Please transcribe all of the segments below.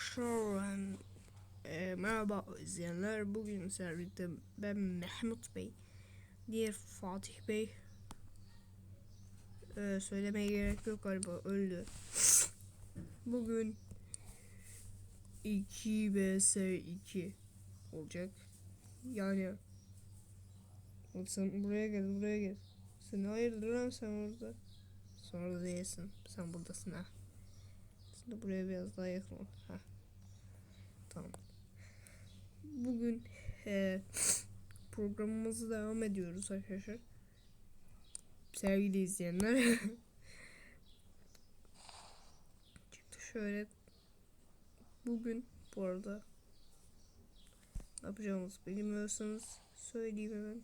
Arkadaşlar e, merhaba izleyenler. Bugün sizlerle ben Mehmet Bey diğer Fatih Bey. E, söylemeye gerek yok galiba öldü. Bugün 2 vs 2 olacak. Yani sen buraya gel buraya gel. Sen hayırdır lan sen orada? Sonra değilsin. Sen buradasın ha. Şimdi buraya biraz daha yakın ol. Heh. Tamam. Bugün e, programımızı devam ediyoruz arkadaşlar. Sevgili izleyenler. Çıktı şöyle. Bugün bu arada ne yapacağımızı bilmiyorsanız söyleyeyim hemen.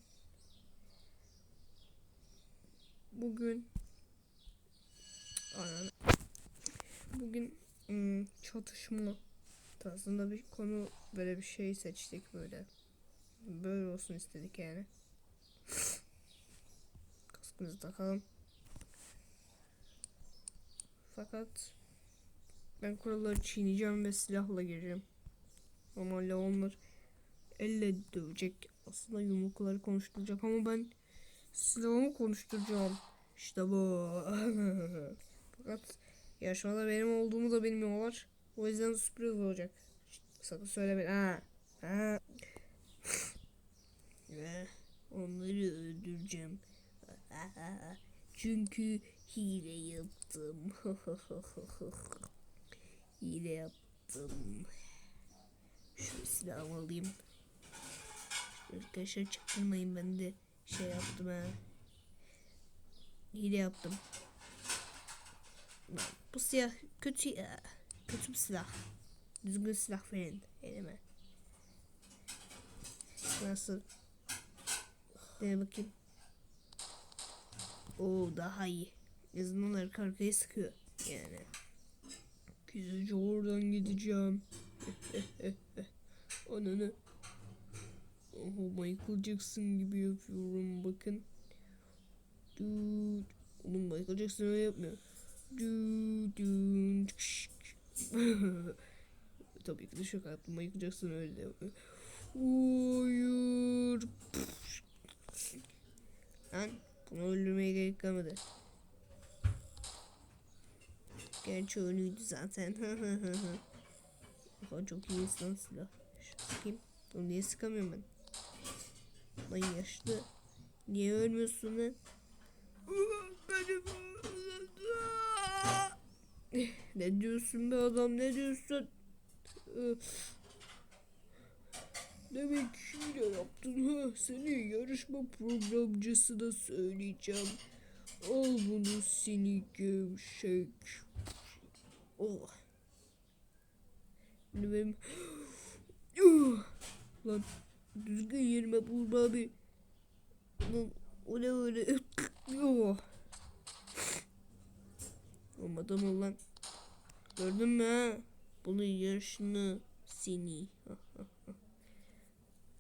Bugün Anam. Bugün ım, çatışma tarzında bir konu böyle bir şey seçtik böyle. Böyle olsun istedik yani. Kaskımızı takalım. Fakat ben kuralları çiğneyeceğim ve silahla gireceğim. Normalde onlar elle dövecek. Aslında yumrukları konuşturacak ama ben silahımı konuşturacağım. İşte bu. Fakat Yarışmada benim olduğumu da bilmiyorlar. O yüzden sürpriz olacak. Sakın söylemeyin. Ha. Ha. Onları öldüreceğim. Çünkü hile yaptım. hile yaptım. Şu silahımı alayım. Arkadaşlar çıktırmayın ben de şey yaptım ha. Hile yaptım. Bu silah kötü ya. Kötü bir silah. Düzgün silah verin elime. Nasıl? Dene bakayım. Oo daha iyi. Azından arka arkaya sıkıyor. Yani. Güzelce oradan gideceğim. Ananı. Oho Michael Jackson gibi yapıyorum bakın. Dude. Oğlum Michael Jackson öyle yapmıyor. Tabii ki de şaka yaptım. Michael öyle. Hayır. Lan bunu öldürmeye gerek kalmadı. Gerçi ölüydü zaten. Oha çok iyi insan silah. Sıkayım. Onu niye sıkamıyorum ben? Lan yaşlı. Niye ölmüyorsun lan? Benim ne diyorsun be adam ne diyorsun? Demek hile yaptın. Seni yarışma programcısı da söyleyeceğim. Al bunu seni gevşek. Oh. Benim... Lan düzgün yerime bul abi. Lan o ne öyle? Oh. Mı lan? Gördün mü ha? Bunun yaşını seni.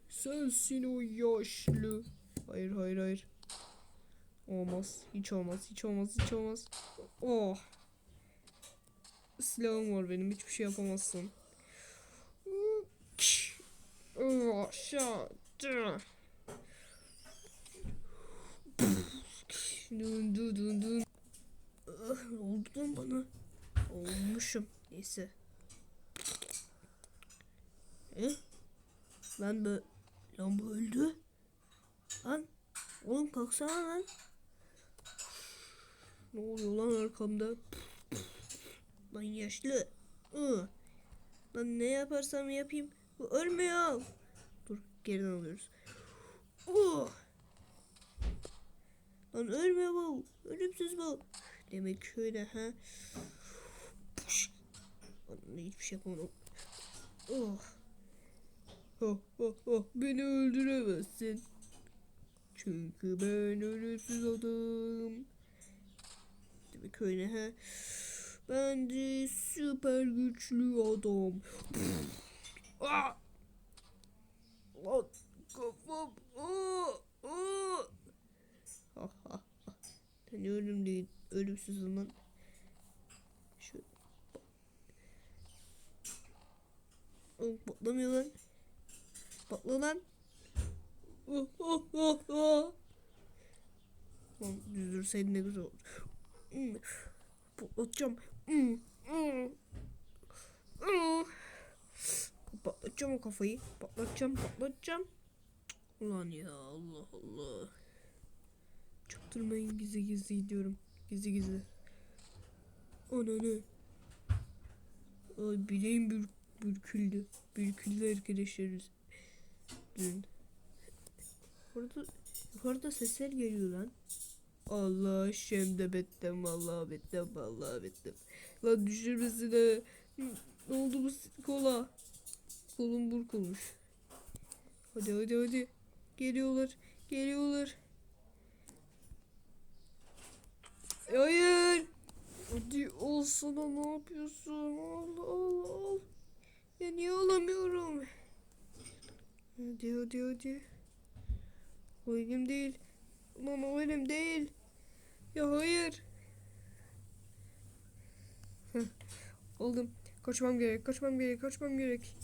Sensin o yaşlı. Hayır hayır hayır. Olmaz. Hiç olmaz. Hiç olmaz. Hiç olmaz. Oh. Silahım var benim. Hiçbir şey yapamazsın. Dun dun dun dun. Oldu lan bana. Olmuşum. Neyse. E? Lan bu lan bu öldü. Lan oğlum kalksana lan. Ne oluyor lan arkamda? Lan yaşlı. Hı. Lan ne yaparsam yapayım. Bu ölmüyor. Dur geriden alıyoruz. Oh. Lan ölmüyor bu. Ölümsüz bu. Demek şöyle ha. Anne hiçbir şey yapamadım. Oh. Oh, oh, oh. Beni öldüremezsin. Çünkü ben ölümsüz adam. Demek öyle ha. Ben de süper güçlü adam. ah! Lan kafam. Ah, ah, ah. Hani ölüm değil. Ölümsüz zaman. Şu Oh, patlamıyor lan. Patla lan. Oh, oh, oh, oh. Lan düzdürseydin ne güzel olur. Hmm. Patlatacağım. Hmm, hmm. Hmm. Patlatacağım o kafayı. Patlatacağım, patlatacağım. Ulan ya Allah Allah. Çaktırmayın gizli gizli gidiyorum. Gizli gizli. Ananı. Ay bileğim bür bürküldü. Bürküldü arkadaşlarız. Dün. Orada yukarıda sesler geliyor lan. Allah şimdi bittim vallahi bittim vallahi bittim. Lan düşürmesine. Ne oldu bu kola? Kolum burkulmuş. Hadi hadi hadi. Geliyorlar. Geliyorlar. Hayır. Hadi olsana ne yapıyorsun? Al al al. Ya niye alamıyorum? Hadi hadi hadi. O elim değil. Lan o elim değil. Ya hayır. Aldım. Kaçmam gerek, kaçmam gerek, kaçmam gerek.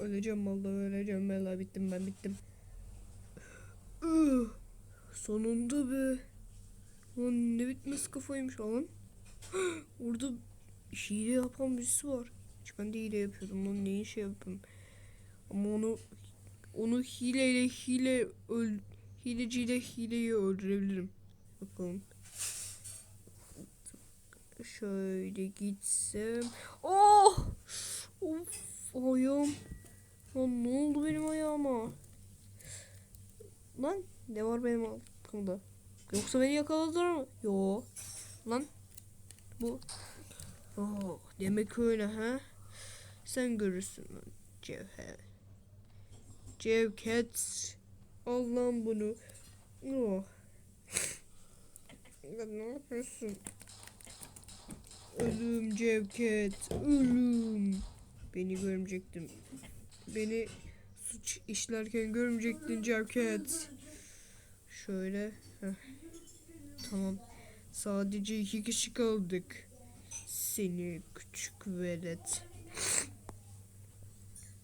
Öleceğim vallahi öleceğim. Vallahi bittim ben bittim. Sonunda be. Lan ne bitmez kafaymış lan. Orada hile yapan birisi var. Hiç ben de hile yapıyordum lan neyin şey yapayım. Ama onu onu hileyle hile öl hileciyle hileyi öldürebilirim. Bakalım. Şöyle gitsem. Oh! Of ayağım. Lan ne oldu benim ayağıma? Lan ne var benim altımda? Yoksa beni yakaladılar mı? Yo. Lan. Bu. Oh, demek öyle ha? Sen görürsün lan Cevher. Cevket. Al lan bunu. Oh. Ya ne yapıyorsun? Ölüm Cevket. Ölüm. Beni görmeyecektim. Beni suç işlerken görmeyecektin Cevket. Şöyle. Heh. Tamam. Sadece iki kişi kaldık. Seni küçük velet.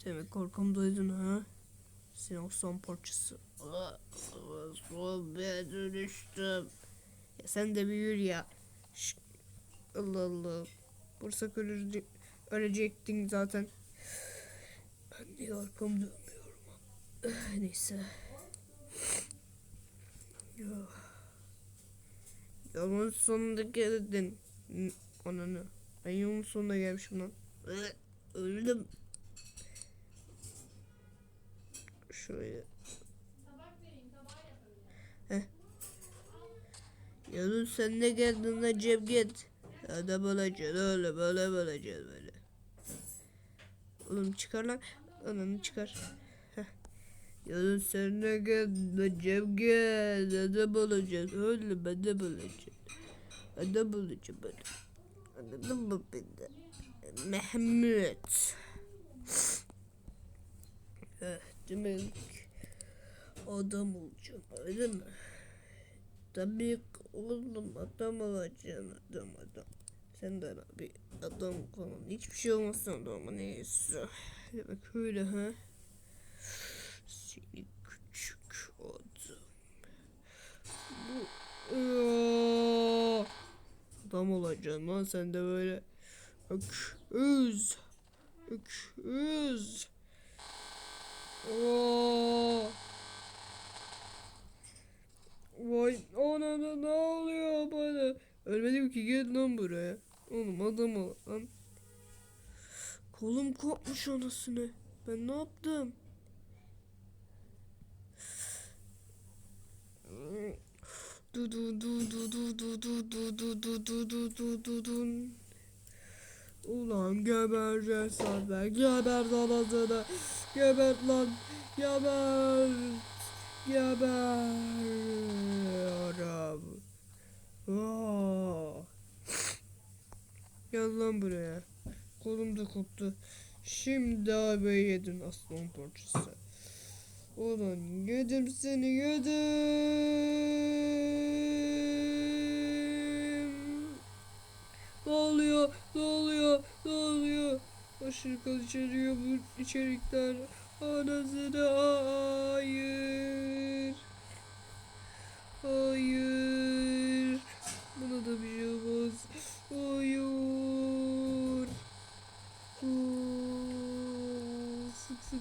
Demek korkumdaydın ha? Seni o son parçası. Ben dönüştüm. Ya sen de büyür ya. Şş, Allah Allah. Vursak ölür, ölecektin zaten. Ben niye arkamı dönmüyorum? Ah, Neyse. Ya. Yolun sonunda geldin. Ananı. Ben yolun sonuna gelmişim lan. Öldüm. Şöyle. Heh. Yolun sonuna geldin lan Cevdet. Adam olacaksın öyle böyle böyle böyle. Oğlum çıkar lan. Ananı çıkar. Sonuna geldin lan Cevdet. Adam olacaksın öyle adam olacaksın. Adam olacağım ben. Anladın mı beni? Mehmet. Eh, demek adam olacağım öyle mi? Tabii oğlum adam olacaksın adam adam. Sen de bir adam falan hiçbir şey olmasın adama neyse. Demek öyle ha. Seni küçük adam. Bu... Aa! Adam olacaksın lan sen de böyle. Öküz. Öküz. Aa! Vay anana ne oluyor bana? Ölmedim ki gel lan buraya. Oğlum adam ol lan. Kolum kopmuş anasını. Ben ne yaptım? Du du du du du du du du du du du du du du du Ulan geber sen geber lan geber lan geber geberiyorum. Gel lan buraya kolum da koptu şimdi abi yedin aslan parçası Ulan yedim seni yedim. Ne oluyor? Ne oluyor? Ne oluyor? Aşırı kan içeriyor bu içerikler. Anasını hayır. Hayır. Buna da bir şey olmaz. Hayır.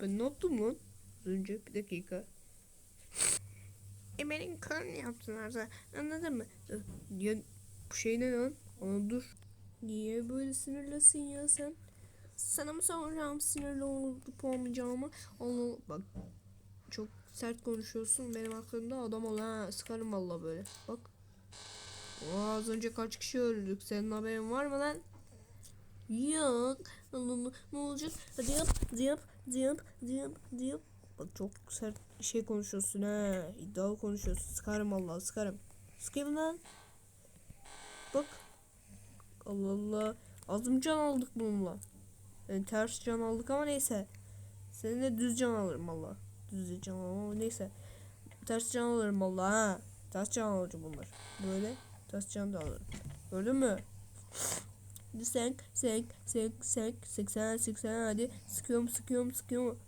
Ben ne yaptım lan? Az önce bir dakika. Emel'in karnı yaptılar da anladın mı? Ya bu şey ne lan? Ana dur. Niye böyle sinirlesin ya sen? Sana mı soracağım sinirli olup olmayacağımı? Allah bak çok sert konuşuyorsun benim hakkımda adam ol ha sıkarım valla böyle bak. Aa, az önce kaç kişi öldük senin haberin var mı lan? Yok. Allah ne olacak? Hadi yap, hadi yap, hadi yap, hadi yap, hadi yap. Bak çok sert şey konuşuyorsun ha. İddialı konuşuyorsun. Sıkarım Allah sıkarım. Sıkayım lan. Bak. Allah Allah. Az mı can aldık bununla? Yani ters can aldık ama neyse. Seninle düz can alırım valla. Düz can alırım ama neyse. Ters can alırım valla ha. Ters can alacağım bunlar. Böyle ters can da alırım. Gördün mü? Sen, sen, sen, sen, seksen, seksen hadi. Sıkıyorum, sıkıyorum, sıkıyorum.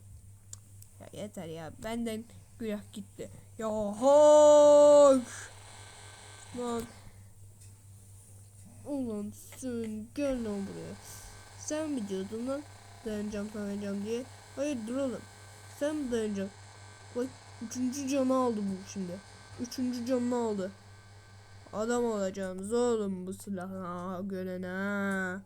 Ya yeter ya. Benden günah gitti. Ya hak. Lan. Ulan sen gel lan buraya. Sen mi diyordun lan? Dayanacağım dayanacağım diye. Hayır dur oğlum. Sen mi dayanacaksın? Bak üçüncü canı aldı bu şimdi. Üçüncü canını aldı. Adam olacağım. Zor oğlum bu silahına görene.